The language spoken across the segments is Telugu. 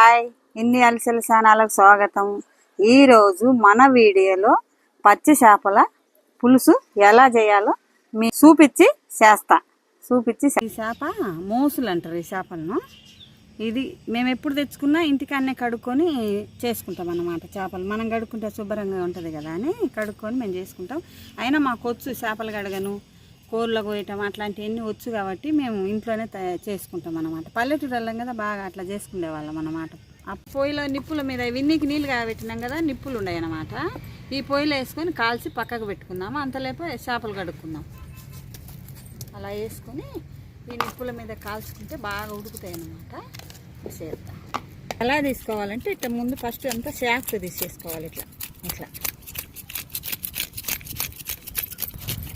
హాయ్. ఇన్ని అలసల ఛానల్కి స్వాగతం. ఈరోజు మన వీడియోలో పచ్చి చేపల పులుసు ఎలా చేయాలో మీ చూపించి చేస్తా. చూపించి ఈ చేప మోసులు అంటారు ఈ చేపలను. ఇది మేము ఎప్పుడు తెచ్చుకున్నా ఇంటికాన్నే కడుక్కొని చేసుకుంటాం అన్నమాట చేపలు. మనం కడుక్కుంటే శుభ్రంగా ఉంటుంది కదా అని కడుక్కొని మేము చేసుకుంటాం. అయినా మాకు వచ్చు చేపలు కడగను. కూరలో కోయటం అట్లాంటివన్నీ వచ్చు కాబట్టి మేము ఇంట్లోనే తయారు చేసుకుంటాం అన్నమాట. పల్లెటూరు కదా బాగా అట్లా చేసుకునే వాళ్ళం అన్నమాట. ఆ పొయ్యిలో నిప్పుల మీద విన్నీకి నీళ్ళు కాబెట్టినాం కదా నిప్పులు ఉన్నాయి అన్నమాట. ఈ పొయ్యిలో వేసుకొని కాల్చి పక్కకు పెట్టుకుందాము అంతలేపు చేపలు కడుక్కుందాం. అలా వేసుకొని ఈ నిప్పుల మీద కాల్చుకుంటే బాగా ఉడుకుతాయి అన్నమాట. చేద్దాం ఎలా తీసుకోవాలంటే ఇట్లా ముందు ఫస్ట్ అంతా శాక్స్ తీసేసుకోవాలి ఇట్లా. ఇట్లా.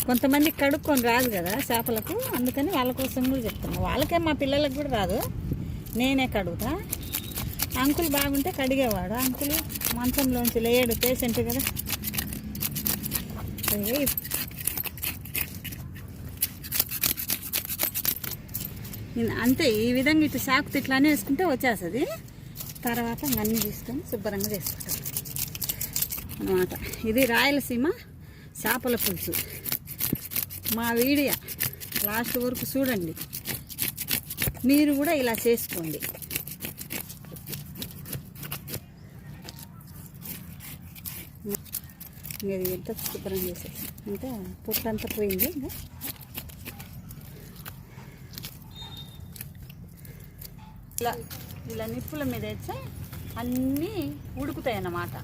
కొంతమంది కడుక్కొని రాదు కదా చేపలకు. అందుకని వాళ్ళ కోసం కూడా చెప్తున్నా. వాళ్ళకే మా పిల్లలకు కూడా రాదు. నేనే కడుగుతా. అంకుల్ బాగుంటే కడిగేవాడు. అంకుల్ మంచంలోంచి లేయడు పేషెంట్ కదా. అంతే. ఈ విధంగా ఇటు సాకు ఇట్లానే వేసుకుంటే వచ్చేస్తుంది. తర్వాత అన్నీ తీసుకొని శుభ్రంగా చేసుకుంటాం. అనమాట ఇది రాయలసీమ చేపల పులుసు. మా వీడియో లాస్ట్ వరకు చూడండి. మీరు కూడా ఇలా చేసుకోండి. ఇది ఎంత శుభ్రం చేసేసి అంటే పుట్టంతా పోయింది. ఇంకా ఇలా ఇలా నిప్పుల మీద వేస్తే అన్నీ ఉడుకుతాయి అన్నమాట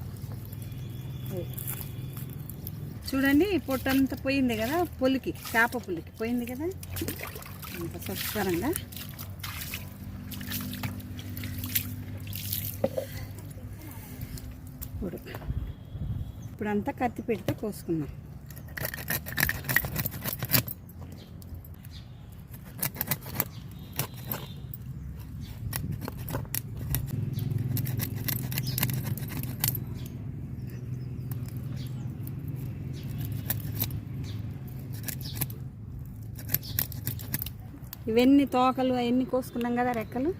చూడండి పొట్టంతా పోయింది కదా పులికి చేప పులికి. పోయింది కదా? అంత స్వచ్ఛకరంగా ఇప్పుడు. ఇప్పుడంతా కత్తి పెడితే కోసుకుందాం. ఇవన్నీ తోకలు అవన్నీ కోసుకున్నాం కదా రెక్కలు.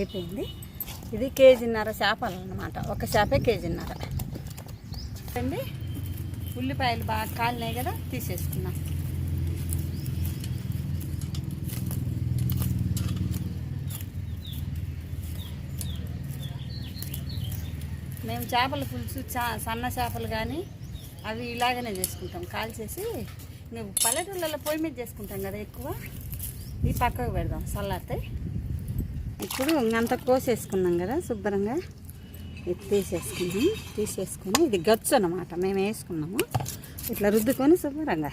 అయిపోయింది. ఇది కేజీన్నర చేపలు అనమాట ఒక చేపే కేజీన్నర. అండి ఉల్లిపాయలు బాగా కాలినాయి కదా తీసేసుకున్నాం. మేము చేపల పులుసు చా సన్న చేపలు కానీ అవి ఇలాగనే చేసుకుంటాం. కాల్చేసి మేము పల్లెటూళ్ళలో పొయ్యి మీద చేసుకుంటాం కదా ఎక్కువ. ఈ పక్కకు పెడదాం చల్లారితే ఇప్పుడు ఇంకంతా కోసేసుకున్నాం కదా శుభ్రంగా ఇది తీసేసుకున్నాం తీసేసుకొని ఇది గచ్చు అనమాట మేము వేసుకున్నాము. ఇట్లా రుద్దుకొని శుభ్రంగా.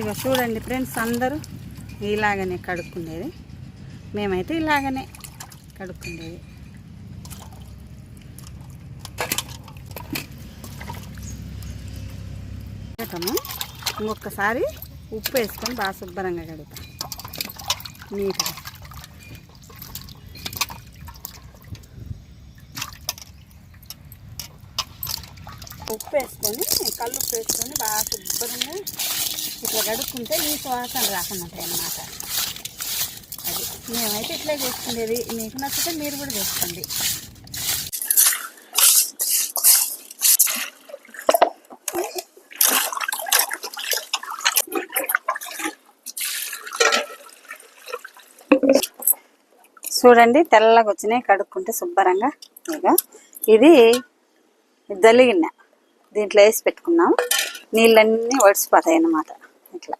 ఇక చూడండి ఫ్రెండ్స్ అందరూ ఇలాగనే కడుక్కునేది. మేమైతే ఇలాగనే కడుక్కునేది. కడతాము ఇంకొకసారి ఉప్పు వేసుకొని బాగా శుభ్రంగా కడుగుతాం. నీట్గా. ఉప్పు వేసుకొని కళ్ళు ఉప్పు వేసుకొని బాగా శుభ్రంగా ఇట్లా కడుక్కుంటే ఈ వాసన రాకుండా ఉంటాయి అన్నమాట. అది. మేమైతే ఇట్లా చేసుకునేది. మీకు నచ్చితే మీరు కూడా చేసుకోండి. చూడండి తెల్లగా వచ్చినాయి కడుక్కుంటే శుభ్రంగా ఇక. ఇది జల్లిగిన్నె దీంట్లో వేసి పెట్టుకున్నాం. నీళ్ళన్నీ ఒడిసిపోతాయి అన్నమాట. ఇట్లా.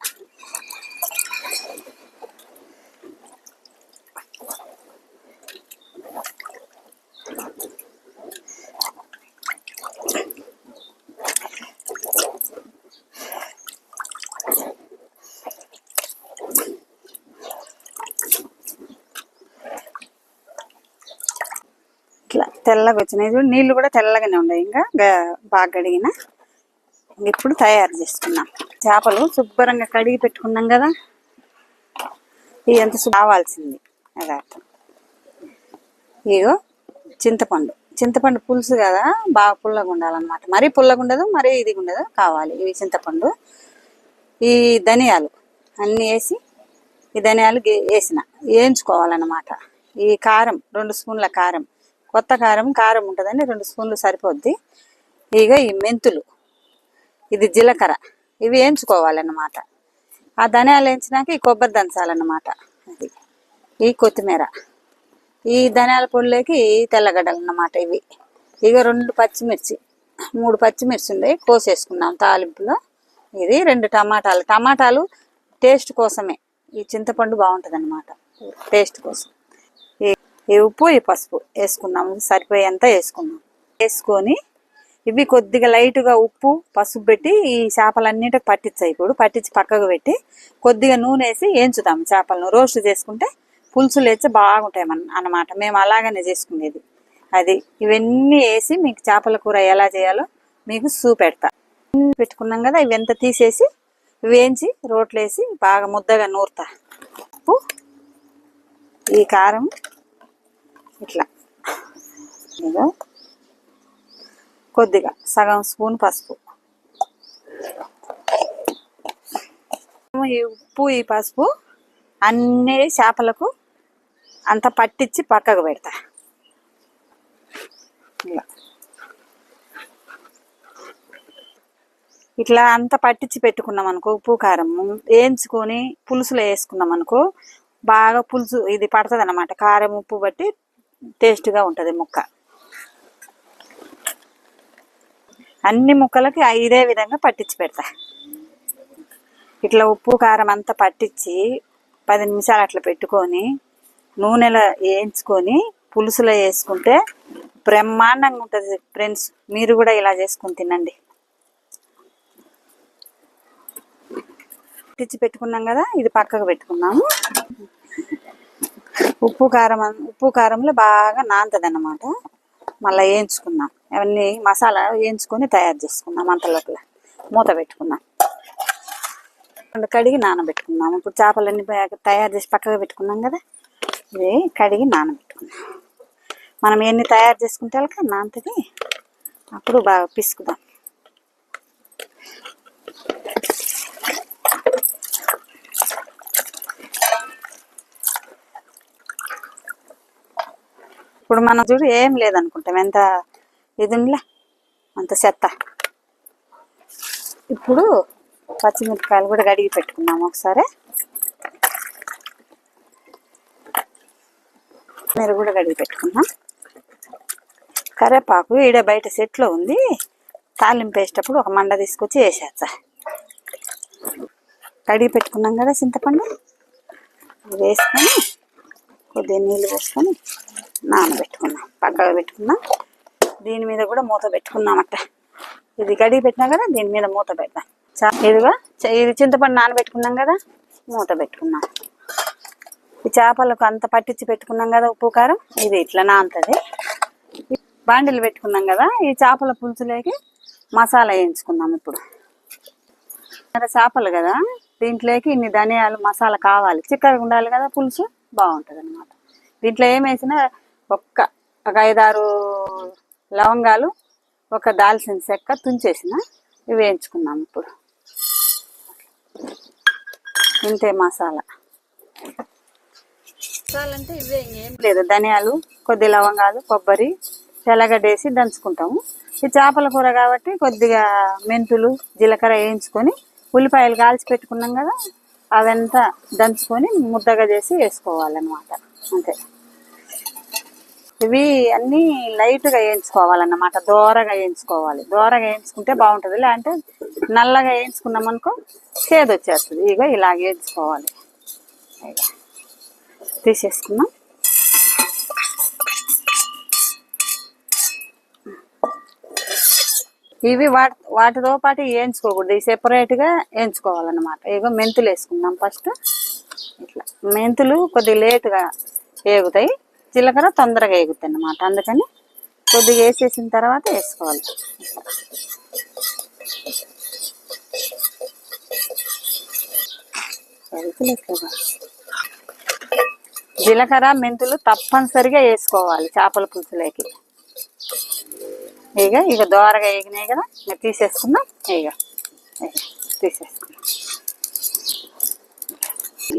తెల్లగా వచ్చినాయి. చూడు నీళ్ళు కూడా తెల్లగానే ఉన్నాయి. ఇంకా బాగా కడిగిన. ఇప్పుడు తయారు చేసుకున్నాం. చేపలు శుభ్రంగా కడిగి పెట్టుకున్నాం కదా. ఇవి ఎంత కావాల్సింది. అది ఇగో చింతపండు. చింతపండు పులుసు కదా బాగా పుల్లగా ఉండాలన్నమాట. మరీ పుల్లగా ఉండదు మరీ ఇది ఉండదు. కావాలి ఇవి చింతపండు. ఈ ధనియాలు అన్నీ వేసి ఈ ధనియాలు వేసిన. వేయించుకోవాలన్నమాట. ఈ కారం రెండు స్పూన్ల కారం. కొత్త కారం కారం ఉంటుందని రెండు స్పూన్లు సరిపోద్ది. ఇక ఈ మెంతులు ఇది జీలకర్ర ఇవి వేయించుకోవాలన్నమాట. ఆ ధనియాలు వేయించినాక ఈ కొబ్బరి దంచాలన్నమాట అది. ఈ కొత్తిమీర ఈ ధనియాల పొడిలోకి తెల్లగడ్డలు అన్నమాట ఇవి. ఇక రెండు పచ్చిమిర్చి మూడు పచ్చిమిర్చి ఉన్నాయి కోసేసుకున్నాం తాలింపులో. ఇది రెండు టమాటాలు. టమాటాలు టేస్ట్ కోసమే. ఈ చింతపండు బాగుంటుంది టేస్ట్ కోసం. ఈ- ఉప్పు ఈ పసుపు వేసుకున్నాము సరిపోయేంత వేసుకున్నాం. వేసుకొని ఇవి కొద్దిగా లైట్గా ఉప్పు పసుపు పెట్టి ఈ చేపలన్నిటి పట్టించాయి ఇప్పుడు పట్టించి పక్కకు పెట్టి కొద్దిగా నూనె వేసి వేయించుదాం చేపలను. రోస్ట్ చేసుకుంటే పులుసులు వేస్తే బాగుంటాయి మన అన్నమాట. మేము అలాగనే చేసుకునేది. అది ఇవన్నీ వేసి మీకు చేపల కూర ఎలా చేయాలో మీకు చూపెడతా. పెట్టుకున్నాం కదా ఇవి ఎంత తీసేసి వేయించి రోట్లో వేసి బాగా ముద్దగా నూరుతా. ఉప్పు ఈ కారం ఇట్లా. కొద్దిగా సగం స్పూన్ పసుపు. ఈ ఉప్పు ఈ పసుపు అన్ని చేపలకు అంత పట్టించి పక్కకు పెడతా. ఇలా. ఇట్లా అంత పట్టించి పెట్టుకున్నాం అనుకో ఉప్పు కారం వేయించుకొని పులుసులో వేసుకున్నాం అనుకో బాగా పులుసు ఇది పడుతుంది అనమాట కారం ఉప్పు బట్టి టేస్ట్గా ఉంటుంది ముక్క. అన్ని ముక్కలకి ఇదే విధంగా పట్టించి పెడతా. ఇట్లా ఉప్పు కారం అంతా పట్టించి పది నిమిషాలు అట్లా పెట్టుకొని నూనెలో వేయించుకొని పులుసులో వేసుకుంటే బ్రహ్మాండంగా ఉంటుంది ఫ్రెండ్స్. మీరు కూడా ఇలా చేసుకొని తినండి. పట్టించి పెట్టుకున్నాం కదా ఇది పక్కకు పెట్టుకున్నాము ఉప్పు కారం ఉప్పు కారంలో బాగా నాంతది అన్నమాట మళ్ళీ వేయించుకున్నాం. అవన్నీ మసాలా వేయించుకొని తయారు చేసుకున్నాం అంత లోపల. మూత పెట్టుకున్నాం. రెండు కడిగి నానబెట్టుకున్నాము ఇప్పుడు చేపలన్నీ తయారు చేసి పక్కగా పెట్టుకున్నాం కదా. ఇది కడిగి నానబెట్టుకున్నాం. మనం ఎన్ని తయారు చేసుకుంటే వాళ్ళకి నాంతది అప్పుడు బాగా పిసుకుదాం. ఇప్పుడు మనం చూడు ఏం లేదనుకుంటాం. ఎంత ఇది ఉండలే అంత చెత్త. ఇప్పుడు పచ్చిమిరపకాయలు కూడా కడిగి పెట్టుకున్నాము ఒకసారి. మీరు కూడా కడిగి పెట్టుకున్నాం. కరేపాకు ఈడ బయట సెట్లో ఉంది. తాలింపు వేసేటప్పుడు ఒక మండ తీసుకొచ్చి వేసేస్తా. కడిగి పెట్టుకున్నాం కదా చింతపండు. వేసుకొని కొద్దిగా నీళ్ళు పోసుకొని నానబెట్టుకున్నాం పక్కగా పెట్టుకున్నాం. దీని మీద కూడా మూత పెట్టుకున్నాం ఇది కడిగి పెట్టినా కదా దీని మీద మూత పెడదాం ఇదిగా ఇది చింతపండు నానబెట్టుకున్నాం కదా మూత పెట్టుకున్నాం. ఈ చేపలకు అంత పట్టించి పెట్టుకున్నాం కదా ఉప్పు కారం ఇది ఇట్లా నానుతుంది. బాండిలు పెట్టుకున్నాం కదా ఈ చేపల పులుసులోకి మసాలా వేయించుకుందాం ఇప్పుడు. మరి చేపలు కదా దీంట్లోకి ఇన్ని ధనియాలు మసాలా కావాలి. చిక్కగా ఉండాలి కదా పులుసు. బాగుంటుంది అనమాట దీంట్లో ఏం వేసినా ఒక్క ఒక ఐదారు లవంగాలు ఒక దాల్చిన చెక్క తుంచేసిన ఇవి వేయించుకున్నాం ఇప్పుడు. ఇంతే మసాలా. మసాలా అంటే ఇవే ఏం లేదు ధనియాలు కొద్ది లవంగాలు కొబ్బరి తెల్లగడ్డ వేసి దంచుకుంటాము. ఈ చేపల కూర కాబట్టి కొద్దిగా మెంతులు జీలకర్ర వేయించుకొని ఉల్లిపాయలు కాల్చి పెట్టుకున్నాం కదా అదంతా దంచుకొని ముద్దగా చేసి వేసుకోవాలన్నమాట. అంతే. ఇవి అన్నీ లైట్గా వేయించుకోవాలన్నమాట. దోరగా వేయించుకోవాలి. దోరగా వేయించుకుంటే బాగుంటుంది. లేదంటే నల్లగా వేయించుకున్నాం అనుకో చేదు వచ్చేస్తుంది ఇక ఇలా వేయించుకోవాలి తీసేసుకున్నాం ఇవి వాటి వాటితో పాటు వేయించుకోకూడదు. ఇవి సెపరేట్గా వేయించుకోవాలన్నమాట. ఇగో మెంతులు వేసుకుందాం ఫస్ట్. ఇట్లా. మెంతులు కొద్దిగా లేటుగా వేగుతాయి. జీలకర్ర తొందరగా వేగుతాయి అన్నమాట అందుకని కొద్దిగా వేసేసిన తర్వాత వేసుకోవాలి. జీలకర్ర మెంతులు తప్పనిసరిగా వేసుకోవాలి చేపల పులుసులోకి. ఇక ఇక దోరగా వేగినాయి కదా ఇక తీసేసుకుందాం. ఇక తీసేసుకుందాం.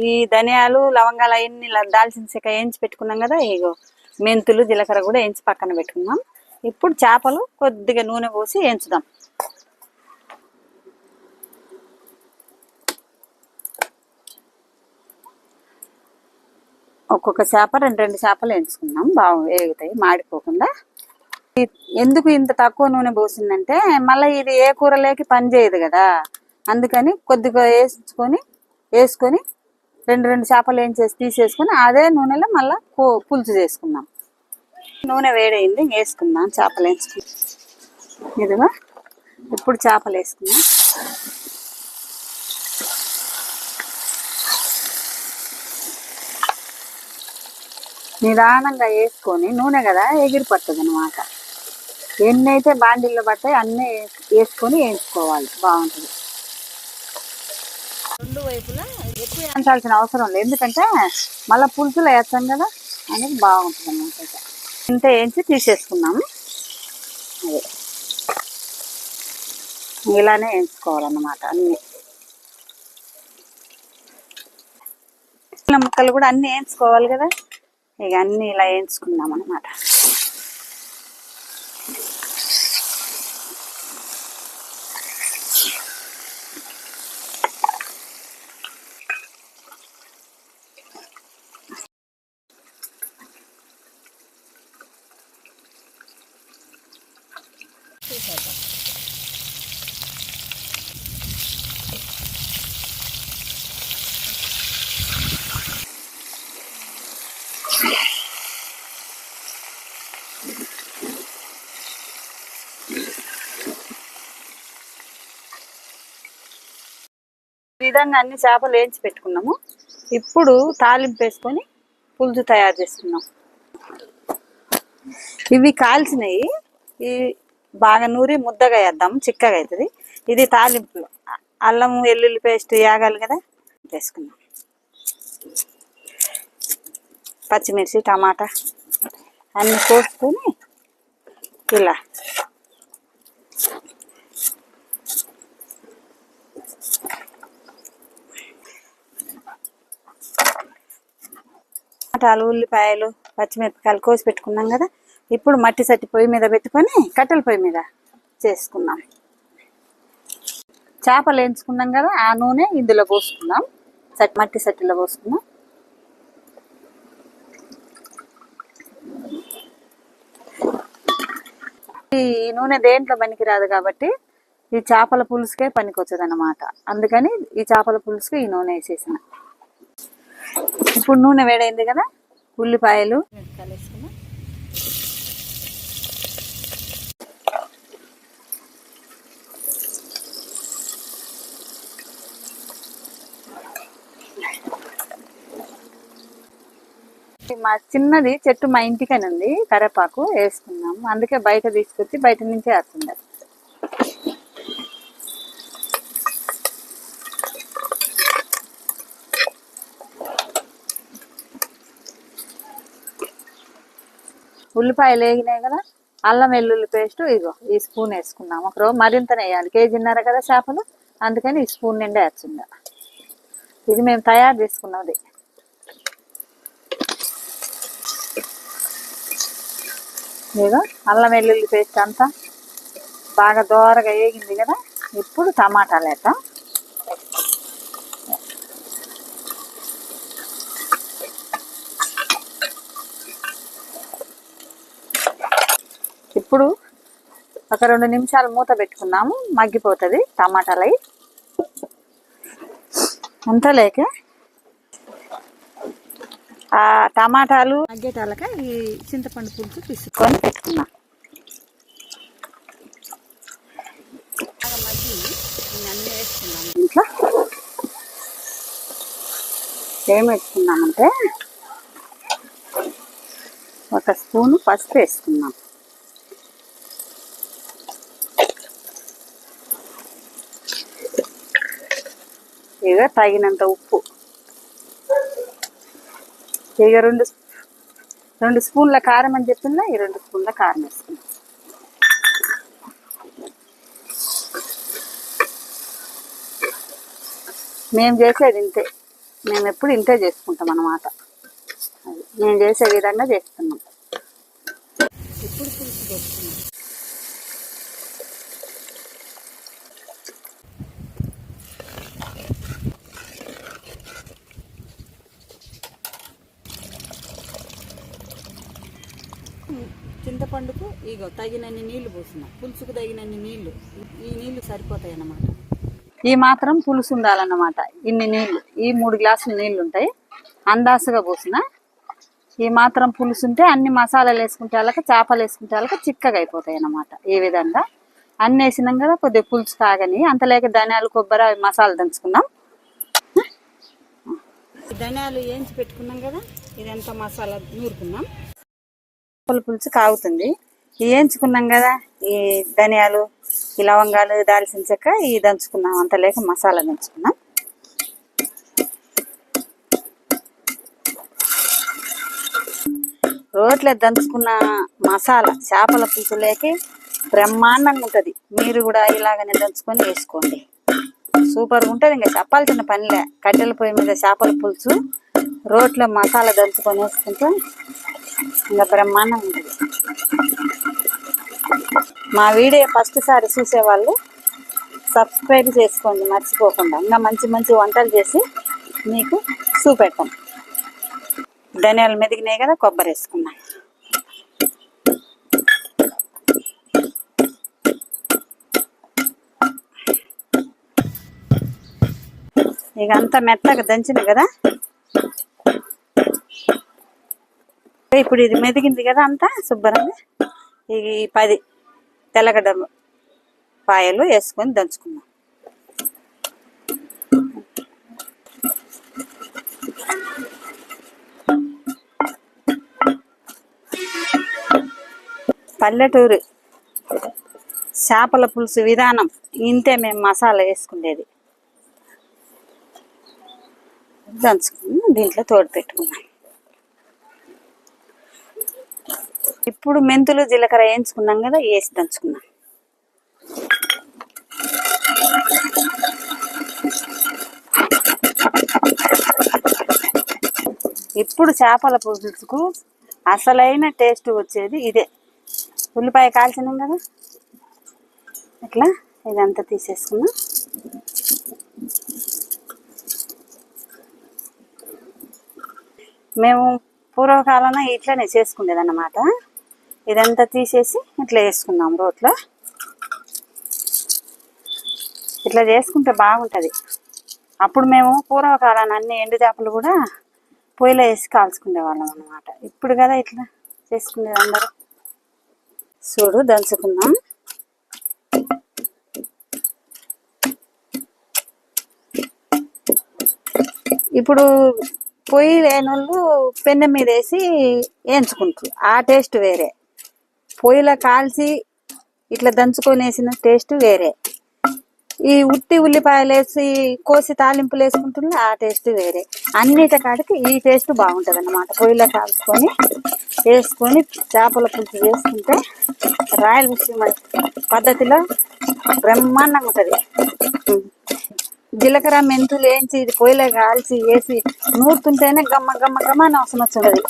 ఈ ధనియాలు లవంగాలు అవన్నీ దాల్చిన శిక వేయించి పెట్టుకున్నాం కదా ఇగో మెంతులు జీలకర్ర కూడా వేయించి పక్కన పెట్టుకున్నాం ఇప్పుడు చేపలు కొద్దిగా నూనె పోసి వేయించుదాం. ఒక్కొక్క చేప రెండు రెండు చేపలు వేయించుకున్నాం బాగా వేగుతాయి మాడిపోకుండా. ఎందుకు ఇంత తక్కువ నూనె పోసిందంటే మళ్ళీ ఇది ఏ కూరలోకి పని చేయదు కదా. అందుకని కొద్దిగా వేసుకొని వేసుకొని రెండు రెండు చేపలు ఏం చేసి తీసేసుకొని అదే నూనెలో మళ్ళీ పులుసు చేసుకున్నాం నూనె వేడైంది వేసుకుందాం. చేపలు వేసుకున్నాం ఇదిగా ఇప్పుడు చేపలు వేసుకున్నాం నిదానంగా వేసుకొని నూనె కదా ఎగిరి పడుతుంది అనమాట ఎన్ని అయితే బాండిల్లో పడతాయి అన్నీ వేసుకొని వేయించుకోవాలి. బాగుంటుంది. రెండు వైపులా ఎక్కువ వేయించాల్సిన అవసరం లేదు. ఎందుకంటే మళ్ళీ పులుసులో వేస్తాం కదా అనేది బాగుంటుంది అనమాట ఇంత వేయించి తీసేసుకున్నాము అదే. ఇలానే వేయించుకోవాలన్నమాట అన్నీ. ముక్కలు కూడా అన్నీ వేయించుకోవాలి కదా. ఇక అన్నీ ఇలా వేయించుకుందాం అనమాట విధంగా అన్ని చేపలు వేయించి పెట్టుకున్నాము. ఇప్పుడు తాలింపు వేసుకొని పులుసు తయారు చేస్తున్నాం. ఇవి కాల్చినవి ఈ బాగా నూరి ముద్దగా వేద్దాం చిక్కగా అవుతుంది ఇది తాలింపు. అల్లం వెల్లుల్లి పేస్ట్ వేగాలి కదా? వేసుకున్నాం పచ్చిమిర్చి టమాటా అన్ని కోసుకొని ఇలా టమాటాలు ఉల్లిపాయలు పచ్చిమిరపకాయలు కోసి పెట్టుకున్నాం కదా. ఇప్పుడు మట్టి సట్టి పొయ్యి మీద పెట్టుకొని కట్టెల పొయ్యి మీద చేసుకున్నాం చేపలు వేయించుకున్నాం కదా ఆ నూనె ఇందులో పోసుకుందాం. సట్ మట్టి సట్టిలో పోసుకున్నాం ఈ నూనె దేంట్లో పనికిరాదు కాబట్టి ఈ చేపల పులుసుకే పనికి వచ్చదన్నమాట అందుకని ఈ చేపల పులుసుకి ఈ నూనె వేసేసిన. ఇప్పుడు నూనె వేడైంది కదా? ఉల్లిపాయలు. మా చిన్నది చెట్టు మా ఇంటికైనా ఉంది కరేపాకు వేసుకున్నాం అందుకే బయట తీసుకొచ్చి బయట నుంచే వేస్తుంది ఉల్లిపాయలు వేగినాయి కదా అల్లం వెల్లుల్లి పేస్ట్ ఇగో ఈ స్పూన్ వేసుకున్నాం ఒక రోజు మరింతనే వేయాలి. కేజీన్నర కదా చేపలు అందుకని ఈ స్పూన్ నిండా వేస్తుందా ఇది మేము తయారు చేసుకున్నది. ఇదిగో అల్లం వెల్లుల్లి పేస్ట్ అంతా బాగా దోరగా వేగింది కదా ఇప్పుడు టమాటాలు వేద్దాం ఇప్పుడు ఒక రెండు నిమిషాలు మూత పెట్టుకున్నాము మగ్గిపోతుంది. టమాటాలు అవి అంతా లేక ఆ టమాటాలు మగ్గేటాలక ఈ చింతపండు పులుసు తీసుకొని పెట్టుకున్నాం ఇంట్లో ఏం వేసుకున్నామంటే ఒక స్పూను పసుపు వేసుకున్నాం ఇక తగినంత ఉప్పు. ఇక రెండు రెండు స్పూన్ల కారం అని చెప్పిందా ఈ రెండు స్పూన్ల కారం వేసుకున్నాం. మేము చేసేది ఇంతే. మేము ఎప్పుడు ఇంతే చేసుకుంటాం అన్నమాట. అది. మేము చేసే విధంగా చేస్తున్నాం ఇప్పుడు పులుసు పోస్తున్నాం చింతపండుకు ఇగో తగినన్ని నీళ్ళు పోసిన పులుసుకు తగినన్ని నీళ్ళు. ఈ నీళ్ళు సరిపోతాయి అన్నమాట ఈ మాత్రం పులుసు ఉండాలన్నమాట. ఇన్ని నీళ్ళు ఈ మూడు గ్లాసులు నీళ్ళు ఉంటాయి. అందాసుగా పోసిన. ఈ మాత్రం పులుసు ఉంటే అన్ని మసాలాలు వేసుకుంటే వాళ్ళకి చేపలు వేసుకుంటే వాళ్ళకి చిక్కగా అయిపోతాయి అన్నమాట ఈ విధంగా? అన్ని వేసినాం కదా కొద్దిగా పులుసు కాగని అంతలేక ధనియాలు కొబ్బరి అవి మసాలా దంచుకుందాం. ధనియాలు వేయించి పెట్టుకున్నాం కదా ఇదంతా మసాలా నూరుకున్నాం. పులుసు కాగుతుంది. వేయించుకున్నాం కదా ఈ ధనియాలు ఈ లవంగాలు దాల్చిన చెక్క ఈ దంచుకున్నాం. అంత లేక మసాలా దంచుకున్నాం. రోట్లో దంచుకున్న మసాలా చేపల పులుసు లేకి బ్రహ్మాండంగా ఉంటుంది. మీరు కూడా ఇలాగనే దంచుకొని వేసుకోండి. సూపర్గా ఉంటుంది. ఇంకా చెప్పాల్సిన పనిలే. కట్టెల పొయ్యి మీద చేపల పులుసు రోట్లో మసాలా దంచుకొని వేసుకుంటే ఇంకా బ్రహ్మాండంగా ఉంటుంది. మా వీడియో ఫస్ట్ సారి చూసేవాళ్ళు సబ్స్క్రైబ్ చేసుకోండి మర్చిపోకుండా. ఇంకా మంచి మంచి వంటలు చేసి మీకు చూపెడతాం. ధనియాలు మెదిగినాయి కదా కొబ్బరి వేసుకున్నాం. ఇక అంతా మెత్తగా దంచిన కదా. ఇప్పుడు ఇది మెదిగింది కదా అంతా శుభ్రంగా. ఇక పది తెల్లగడ్డ పాయలు వేసుకొని దంచుకున్నాం పల్లెటూరు చేపల పులుసు విధానం ఇంతే మేము మసాలా వేసుకునేది. దంచుకుని దీంట్లో తోడు పెట్టుకున్నాం. ఇప్పుడు మెంతులు జీలకర్ర వేయించుకున్నాం కదా వేసి దంచుకున్నాం. ఇప్పుడు చేపల పులుసుకు అసలైన టేస్ట్ వచ్చేది ఇదే. ఉల్లిపాయ కాల్చినాం కదా? ఇట్లా ఇదంతా తీసేసుకున్నాం. మేము పూర్వకాలన ఇట్లనే చేసుకునేది అన్నమాట ఇదంతా తీసేసి ఇట్లా వేసుకుందాం రోట్లో. ఇట్లా చేసుకుంటే బాగుంటుంది. అప్పుడు మేము పూర్వకాలాన్ని అన్ని ఎండు చేపలు కూడా పొయ్యిలో వేసి కాల్చుకునే వాళ్ళం అనమాట ఇప్పుడు కదా ఇట్లా చేసుకునేది అందరూ. చూడు దంచుకుందాం. ఇప్పుడు పొయ్యి లేని వాళ్ళు పెన్నె మీద వేసి వేయించుకుంటారు. ఆ టేస్ట్ వేరే. పొయ్యిలో కాల్చి ఇట్లా దంచుకొని వేసిన టేస్ట్ వేరే. ఈ ఉట్టి ఉల్లిపాయలు వేసి కోసి తాలింపులు వేసుకుంటుంది ఆ టేస్ట్ వేరే. అన్నిటి కాడికి ఈ టేస్ట్ బాగుంటుంది అన్నమాట పొయ్యిలో కాల్చుకొని వేసుకొని చేపల పులుసు వేసుకుంటే రాయలసీమ పద్ధతిలో బ్రహ్మాండంగా ఉంటుంది జీలకర్ర మెంతులు వేయించి ఇది పొయ్యిలో కాల్చి వేసి నూరుతుంటేనే గమ్మ గమ్మ గమ్మ అని అవసరం వచ్చింది.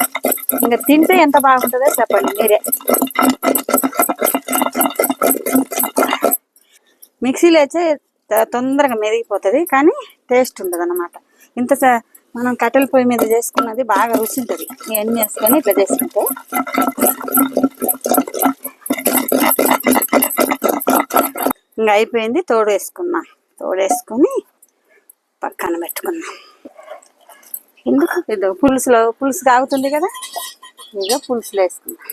ఇంకా తింటే ఎంత బాగుంటుందో చెప్పండి మీరే. మిక్సీలో అయితే తొందరగా మెదిగిపోతుంది కానీ టేస్ట్ ఉంటుంది అన్నమాట ఇంత మనం కట్టెల పొయ్యి మీద చేసుకున్నది బాగా రుచి ఉంటుంది ఇవన్నీ వేసుకొని ఇట్లా చేసుకుంటే. ఇంకా అయిపోయింది తోడు వేసుకున్నా. తోడు వేసుకొని పక్కన పెట్టుకున్నాం. ఎందుకు? ఇదో పులుసులో పులుసు తాగుతుంది కదా? ఇదో పులుసులో వేసుకున్నాం.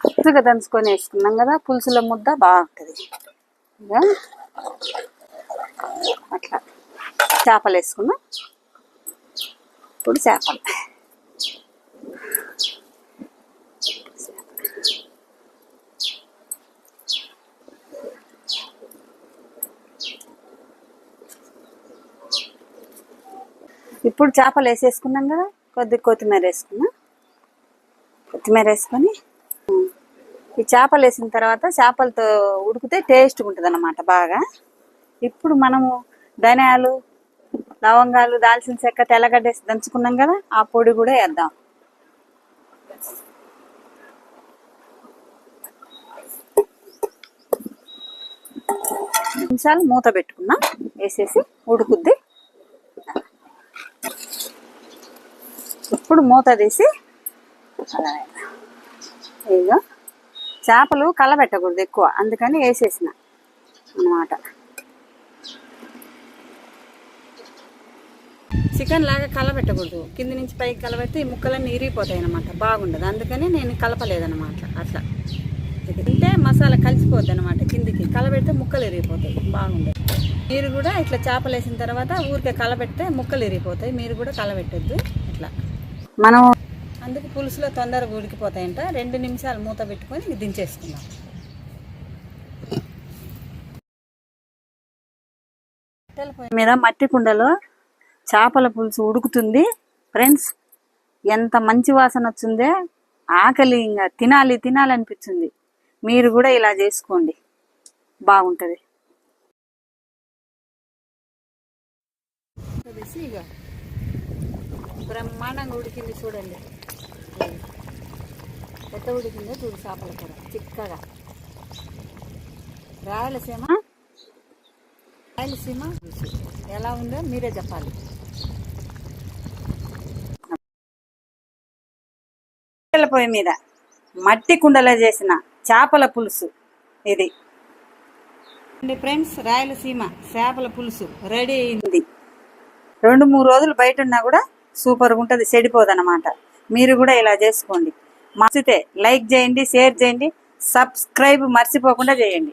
పులుసుగా దంచుకొని వేసుకున్నాం కదా పులుసులో ముద్ద బాగుంటుంది. ఇక అట్లా. చేపలు వేసుకున్నాం. ఇప్పుడు చేపలు. ఇప్పుడు చేపలు వేసేసుకున్నాం కదా కొద్ది కొత్తిమీర వేసుకున్నా. కొత్తిమీర వేసుకొని ఈ చేపలు వేసిన తర్వాత చేపలతో ఉడికితే టేస్ట్గా ఉంటుంది అన్నమాట బాగా. ఇప్పుడు మనము ధనియాలు లవంగాలు దాల్చిన చెక్క తెల్లగడ్డ వేసి దంచుకున్నాం కదా ఆ పొడి కూడా వేద్దాం. నిమిషాలు మూత పెట్టుకున్నాం వేసేసి ఉడుకుద్ది. ఇప్పుడు మూత తీసి ఇదిగో. చేపలు కలబెట్టకూడదు ఎక్కువ. అందుకని వేసేసిన అన్నమాట. చికెన్ లాగా కలబెట్టకూడదు. కింది నుంచి పైకి కలబెడితే ఈ ముక్కలన్నీ ఇరిగిపోతాయి అనమాట బాగుండదు. అందుకని నేను కలపలేదన్నమాట. అట్లా. తింటే మసాలా కలిసిపోద్ది అనమాట కిందికి. కలబెడితే ముక్కలు ఇరిగిపోతాయి. బాగుండదు. మీరు కూడా ఇట్లా చేపలు వేసిన తర్వాత ఊరికే కలబెడితే ముక్కలు ఇరిగిపోతాయి. మీరు కూడా కలబెట్టద్దు. ఇట్లా మనం అందుకు పులుసులో తొందరగా ఉడికిపోతాయంట. రెండు నిమిషాలు మూత పెట్టుకొని దించేసుకుందాం. పొయ్యి మీద మట్టి కుండలో చేపల పులుసు ఉడుకుతుంది. ఫ్రెండ్స్ ఎంత మంచి వాసన వచ్చిందే ఆకలి ఇంకా తినాలి తినాలనిపించింది మీరు కూడా ఇలా చేసుకోండి. బాగుంటుంది. బ్రహ్మాండంగా ఉడికింది చూడండి. ఎంత ఉడికిందో చూడు చేపల కూర చిక్కగా. రాయలసీమ? రాయలసీమ. ఎలా ఉందో మీరే చెప్పాలి. పొయ్యి మీద మట్టి కుండలో చేసిన చేపల పులుసు ఇది. ఫ్రెండ్స్ రాయలసీమ చేపల పులుసు రెడీ అయింది. రెండు మూడు రోజులు బయట ఉన్నా కూడా సూపర్గా ఉంటుంది చెడిపోదన్నమాట. మీరు కూడా ఇలా చేసుకోండి. మర్చితే లైక్ చేయండి షేర్ చేయండి సబ్స్క్రైబ్ మర్చిపోకుండా చేయండి.